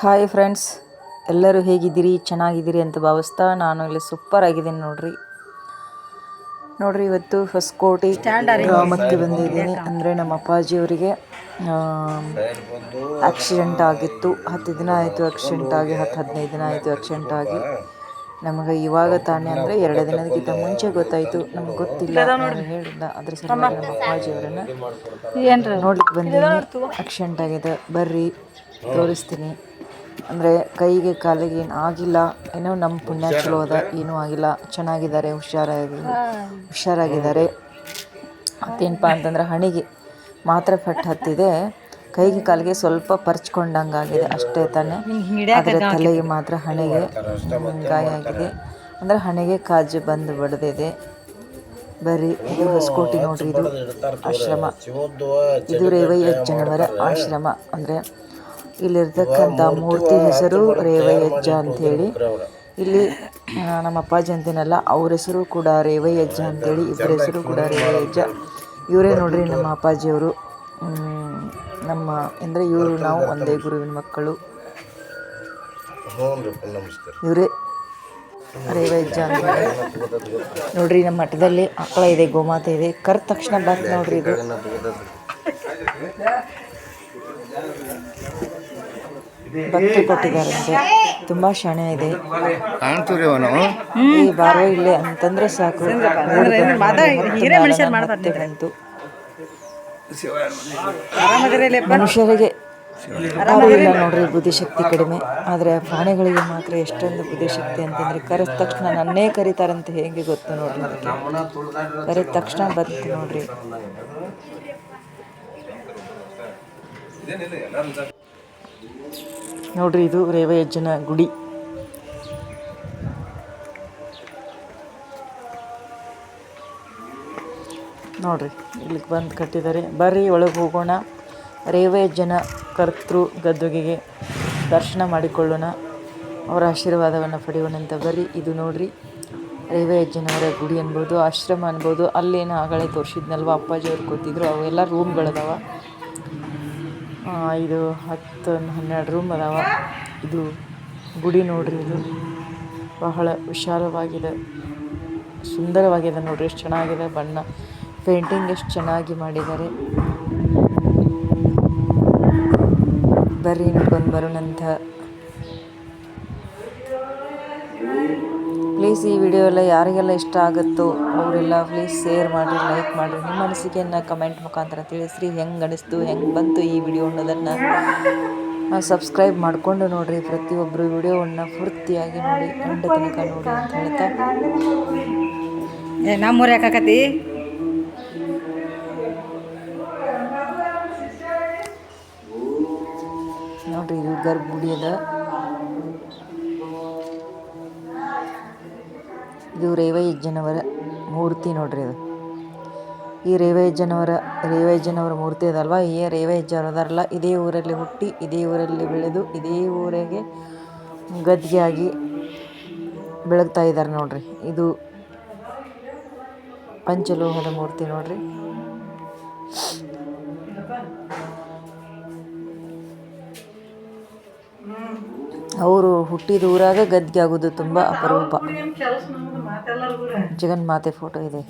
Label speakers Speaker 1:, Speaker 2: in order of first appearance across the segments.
Speaker 1: Hi friends ಎಲ್ಲರೂ ಹೇಗಿದ್ದೀರಿ? ಚೆನ್ನಾಗಿದ್ದೀರಿ ಅಂತ ಭಾವಿಸ್ತಾ ನಾನು ಇಲ್ಲಿ ಸೂಪರ್ ಆಗಿದ್ದೀನಿ ನೋಡ್ರಿ. ನೋಡ್ರಿ ಇವತ್ತು ಫಸ್ಟ್ ಕೋಟಿ ಗ್ರಾಮಕ್ಕೆ ಬಂದಿದ್ದೀನಿ. ಅಂದರೆ ನಮ್ಮ ಅಪ್ಪಾಜಿಯವರಿಗೆ ಆಕ್ಸಿಡೆಂಟ್ ಆಗಿತ್ತು. ಹತ್ತು ದಿನ ಆಯಿತು ಆಕ್ಸಿಡೆಂಟ್ ಆಗಿ ಹತ್ತು ಹದಿನೈದು ದಿನ ಆಯಿತು ಆಕ್ಸಿಡೆಂಟ್ ಆಗಿ. ನಮಗೆ ಇವಾಗ ತಾನೇ ಅಂದರೆ ಎರಡು ದಿನದಕ್ಕಿಂತ ಮುಂಚೆ ಗೊತ್ತಾಯಿತು. ನಮ್ಗೆ ಗೊತ್ತಿಲ್ಲ ಹೇಳಿಲ್ಲ ಅದ್ರ ಸಲುವಾಗಿ ನಮ್ಮ ಅಪ್ಪಾಜಿಯವರನ್ನು ನೋಡ್ಲಿಕ್ಕೆ ಬಂದಿದ್ದೀನಿ. ಆಕ್ಸಿಡೆಂಟ್ ಆಗಿದೆ. ಬರ್ರಿ ತೋರಿಸ್ತೀನಿ. ಅಂದರೆ ಕೈಗೆ ಕಾಲಿಗೆ ಏನು ಆಗಿಲ್ಲ, ಏನೋ ನಮ್ಮ ಪುಣ್ಯ ಚಲೋ ಅದ, ಏನೂ ಆಗಿಲ್ಲ, ಚೆನ್ನಾಗಿದ್ದಾರೆ, ಹುಷಾರಾಗಿ ಹುಷಾರಾಗಿದ್ದಾರೆ. ಮತ್ತೇನಪ್ಪ ಅಂತಂದ್ರೆ ಹಣೆಗೆ ಮಾತ್ರ ಪೆಟ್ಟು ಹತ್ತಿದೆ. ಕೈಗೆ ಕಾಲಿಗೆ ಸ್ವಲ್ಪ ಪರ್ಚ್ಕೊಂಡಂಗಾಗಿದೆ ಅಷ್ಟೇ ತಾನೇ. ಆದರೆ ತಲೆಗೆ ಮಾತ್ರ ಹಣೆಗೆ ಗಾಯ ಆಗಿದೆ. ಅಂದರೆ ಹಣೆಗೆ ಕಾಜು ಬಂದು ಬಡ್ದಿದೆ. ಬರೀ ಇದು ಹೊಸಕೋಟೆ ನೋಡ್ರಿ, ಇದು ಆಶ್ರಮ. ಇದು ರೇವಯ್ಯಜ್ಜನವರ ಆಶ್ರಮ. ಅಂದರೆ ಇಲ್ಲಿರ್ತಕ್ಕಂಥ ಮೂರ್ತಿ ಹೆಸರು ರೇವಯ್ಯಜ್ಜ ಅಂಥೇಳಿ ಇಲ್ಲಿ ನಮ್ಮ ಅಪ್ಪಾಜಿ ಅಂತೇನಲ್ಲ ಅವ್ರ ಹೆಸರು ಕೂಡ ರೇವಯ್ಯಜ್ಜ ಅಂತೇಳಿ ಇಬ್ಬರ ಹೆಸರು ಕೂಡ ರೇವಯ್ಯಜ್ಜ ಇವರೇ ನೋಡ್ರಿ ನಮ್ಮ ಅಪ್ಪಾಜಿಯವರು. ನಮ್ಮ ಅಂದರೆ ಇವರು ನಾವು ಒಂದೇ ಗುರುವಿನ ಮಕ್ಕಳು. ಇವರೇ ರೇವಯ್ಯಜ್ಜ ಅಂತ ನೋಡ್ರಿ ನಮ್ಮ ಮಠದಲ್ಲಿ ಆಕಳ ಇದೆ ಗೋಮಾತೆ ಇದೆ. ಕರೆದ ತಕ್ಷಣ ಬರ್ತ ನೋಡ್ರಿ ಇದು. ಭಕ್ತಿ ಕೊಟ್ಟಿದ್ದಾರಂತೆ ತುಂಬಾ ಶಾಣೆ ಇದೆ. ಈ ಬಾರೋ ಇಲ್ಲೇ ಅಂತಂದ್ರೆ ಸಾಕು. ಮತ್ತೆ ಬಂತು. ಮನುಷ್ಯರಿಗೆ ಇಲ್ಲ ನೋಡ್ರಿ ಬುದ್ಧಿಶಕ್ತಿ ಕಡಿಮೆ. ಆದರೆ ಪ್ರಾಣಿಗಳಿಗೆ ಮಾತ್ರ ಎಷ್ಟೊಂದು ಬುದ್ಧಿಶಕ್ತಿ ಅಂತಂದ್ರೆ ಕರೆದ ತಕ್ಷಣ ನನ್ನೇ ಕರೀತಾರಂತ ಹೇಗೆ ಗೊತ್ತು ನೋಡ್ರಿ ಅದಕ್ಕೆ. ಕರೆದ ತಕ್ಷಣ ಬಂತು ನೋಡ್ರಿ. ನೋಡ್ರಿ ಇದು ರೇವಯಜ್ಜನ ಗುಡಿ. ನೋಡ್ರಿ, ಇಲ್ಲಿಗೆ ಬಂದು ಕಟ್ಟಿದ್ದಾರೆ ಬರ್ರಿ, ಒಳಗೆ ಹೋಗೋಣ. ರೇವಯಜ್ಜನ ಕರ್ತೃ ಗದ್ದುಗೆಗೆ ದರ್ಶನ ಮಾಡಿಕೊಳ್ಳೋಣ. ಅವರ ಆಶೀರ್ವಾದವನ್ನು ಪಡೆಯೋಣ ಅಂತ ಬರ್ರಿ. ಇದು ನೋಡ್ರಿ ರೇವಯಜ್ಜನವರ ಗುಡಿ ಅನ್ಬೋದು, ಆಶ್ರಮ ಅನ್ಬೋದು. ಅಲ್ಲೇನು ಆಗಲೇ ತೋರಿಸಿದ್ನಲ್ವ ಅಪ್ಪಾಜಿಯವ್ರು ಕೂತಿದ್ರು ಅವೆಲ್ಲ ರೂಮ್ಗಳದಾವ ಇದು ಹತ್ತು ಹನ್ನೆರಡು ರೂಮ್ ಅದಾವ. ಇದು ಗುಡಿ ನೋಡ್ರಿ ಇದು. ಬಹಳ ವಿಶಾಲವಾಗಿದೆ. ಸುಂದರವಾಗಿದೆ ನೋಡ್ರಿ, ಎಷ್ಟು ಚೆನ್ನಾಗಿದೆ ಬಣ್ಣ. ಪೇಂಟಿಂಗ್ ಎಷ್ಟು ಚೆನ್ನಾಗಿ ಮಾಡಿದ್ದಾರೆ. ಬರ್ರಿ ನೋಡ್ಕೊಂಡು ಬರೋಣಂತ. ಪ್ಲೀಸ್ ಈ ವಿಡಿಯೋ ಎಲ್ಲ ಯಾರಿಗೆಲ್ಲ ಇಷ್ಟ ಆಗುತ್ತೋ ಅವರೆಲ್ಲ ಪ್ಲೀಸ್ ಶೇರ್ ಮಾಡಿರಿ ಲೈಕ್ ಮಾಡಿರಿ. ನಿಮ್ಮ ಅನಿಸಿಕೆಯನ್ನು ಕಮೆಂಟ್ ಮುಖಾಂತರ ತಿಳಿಸ್ರಿ. ಹೆಂಗೆ ಅನಿಸ್ತು ಹೆಂಗೆ ಬಂತು ಈ ವಿಡಿಯೋ ಅನ್ನೋದನ್ನು ಸಬ್ಸ್ಕ್ರೈಬ್ ಮಾಡಿಕೊಂಡು ನೋಡಿರಿ. ಪ್ರತಿಯೊಬ್ಬರು ವಿಡಿಯೋವನ್ನು ಪೂರ್ತಿಯಾಗಿ ನೋಡಿ ಕಂಡ ತನಕ ನೋಡಿ ಅಂತ ಹೇಳ್ತಾ.
Speaker 2: ಏ ನಮ್ಮೂರು ಯಾಕಾಕತಿ
Speaker 1: ನೋಡ್ರಿ ಇದು ಗರ್ಭಗುಡಿ ಅದ. ಇದು ರೇವಯ್ಯಜ್ಜನವರ ಮೂರ್ತಿ ನೋಡ್ರಿ ಇದು ಈ ರೇವಯ್ಯಜ್ಜನವರ ರೇವಯ್ಯಜ್ಜನವರ ಮೂರ್ತಿ ಅದಲ್ವಾ? ಈ ರೇವಯ್ಯಜ್ಜರು ಅದಾರಲ್ಲ ಇದೇ ಊರಲ್ಲಿ ಹುಟ್ಟಿ, ಇದೇ ಊರಲ್ಲಿ ಬೆಳೆದು, ಇದೇ ಊರಿಗೆ ಆಗಿ ಬೆಳಗ್ತಾ ಇದ್ದಾರೆ ನೋಡ್ರಿ. ಇದು ಪಂಚಲೋಹದ ಮೂರ್ತಿ ನೋಡ್ರಿ. ಅವರು ಹುಟ್ಟಿದ ಊರಾಗ ಗದ್ಗೆ ಆಗೋದು ತುಂಬ ಅಪರೂಪ. ಜಗನ್ಮಾತೆ ಫೋಟೋ ಇದೆ.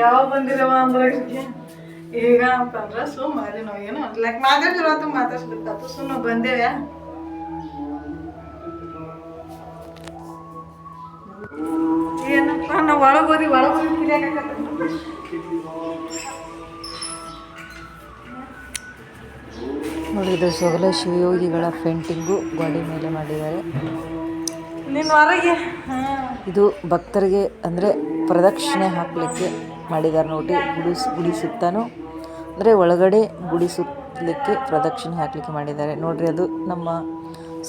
Speaker 2: ಯಾವ ಬಂದಿರವ ಅಂದ್ರೆ ಈಗ ಅಂತಂದ್ರೆ ಸುಮ್ಮ ಅಲ್ಲಿ ನಾವು ಏನು ಲೈಕ್ ಮಾತಾಡ್ತಿರೋದು ಮಾತಾಡ್ಸ್ಬೇಕಾತು ಸುಮ್ಮನೆ ಬಂದೇವ್ಯಾ ಏನಪ್ಪ, ನಾವು ಒಳಗೋದಿ ಒಳಗೋದಿ ಒಳಗೆ
Speaker 1: ನೋಡಿ ಇದು ಸೊಗಲ ಶಿವಯೋಗಿಗಳ ಪೇಂಟಿಂಗು ಗೋಡೆ ಮೇಲೆ ಮಾಡಿದ್ದಾರೆ. ಇದು ಭಕ್ತರಿಗೆ ಅಂದರೆ ಪ್ರದಕ್ಷಿಣೆ ಹಾಕಲಿಕ್ಕೆ ಮಾಡಿದ್ದಾರೆ ನೋಡಿ ಗುಡಿ ಗುಡಿ ಸುತ್ತಾನು ಅಂದರೆ ಒಳಗಡೆ ಗುಡಿ ಸುತ್ತಲಿಕ್ಕೆ ಪ್ರದಕ್ಷಿಣೆ ಹಾಕಲಿಕ್ಕೆ ಮಾಡಿದ್ದಾರೆ. ನೋಡ್ರಿ ಅದು ನಮ್ಮ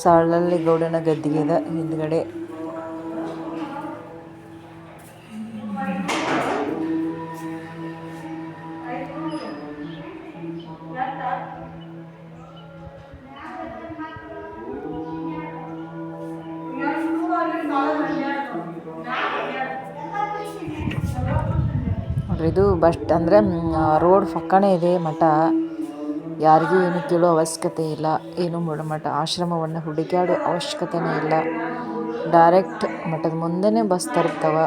Speaker 1: ಸಾಳಲ್ಲಿ ಗೌಡನ ಗದ್ದಿಗೆ ಇದೆ ಹಿಂದ್ಗಡೆ ಇದು ಬಸ್ ಅಂದರೆ ರೋಡ್ ಪಕ್ಕನೇ ಇದೆ ಮಠ. ಯಾರಿಗೂ ಏನು ಕೇಳೋ ಅವಶ್ಯಕತೆ ಇಲ್ಲ, ಏನು ಮಠ. ಆಶ್ರಮವನ್ನು ಹುಡುಕ್ಯಾಡೋ ಅವಶ್ಯಕತೆನೇ ಇಲ್ಲ. ಡೈರೆಕ್ಟ್ ಮಠದ ಮುಂದೆನೇ ಬಸ್ ತಲುಪ್ತವ